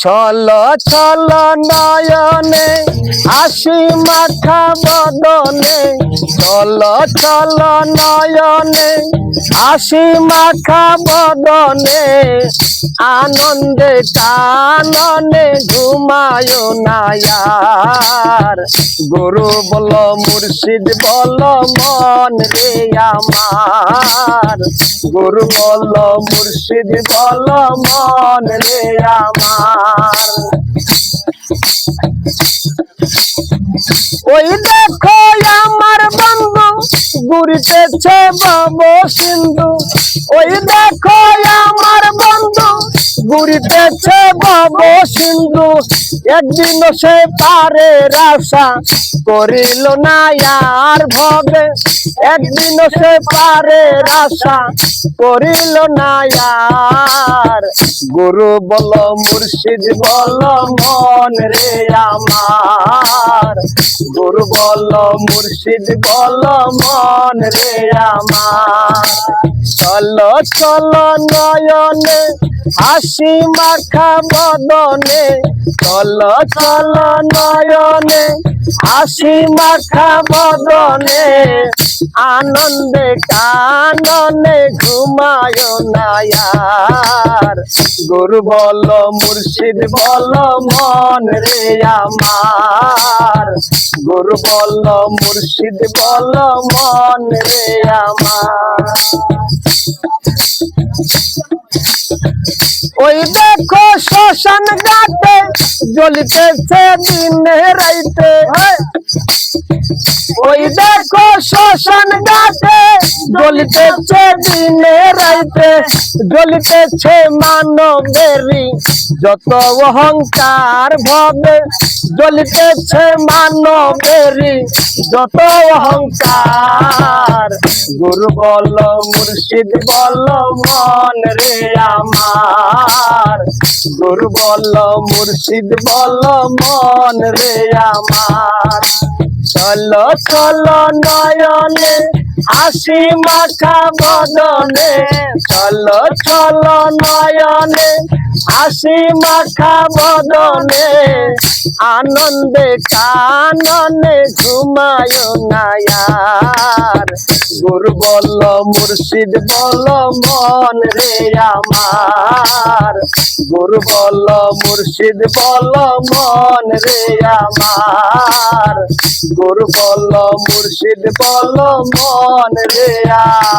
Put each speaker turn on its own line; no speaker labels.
চল চল নয়নে আসি মাখা বদনে চল চল নয়নে হাসি মাখা বদনে, আনন্দে কাননে ঘুমায় নায়ার। গুরু বল, মুর্শিদ বল, মন রে আমার। গুরু বল, মুর্শিদ বল, মন রে আমার। ওই দেখো আমার বন্ধু ঘুরিতেছে বাব সিন্ধু। ওই দেখো আমার বন্ধু ঘুরিতেছে বাব সিন্ধু। একদিন সে পারে রাসা করিল না আর ভবে। একদিন সে পারে রাসা করিল না আর। গুরু বল, মুর্শিদ বল, মন রে আমার। গুরু বল, মুর্শিদ বল, মন রে আমার। চল চল, নয়নে হাসি মাখা চল চল নয়নে। হাসি মাখা আনন্দে কাননে ঘুমায় নায়ার। গুরু বল, মুর্শিদ বল, মন রে আমার। গুরু বল, মুর্শিদ বল, মন রে আমার। ওই দেখো শ্মশান ঘাটে জ্বলিতেছে দিনে রাইতে। ওই দেখো শ্মশান ঘাটে জ্বলিতেছে দিনে রাইতে। জ্বলিতেছে মানবেরি যত অহংকার ভবে। জ্বলিতেছে মানবেরি যত অহংকার। গুরু বল, মুর্শিদ বল, মন রে আমার। গুরু বল, মুর্শিদ বল, মন রে আমার। চল চল নয়নে হাসি মাখা বদনে। চল চল নয়নে হাসি মাখা বদনে। আনন্দে কাননে ঘুমায় নায়ার গুরু বল, মুর্শিদ বল, মন রে আমার। গুরু বল, মুর্শিদ বল, মন রে আমার। গুরু বল, মুর্শিদ বল, মন রে আমার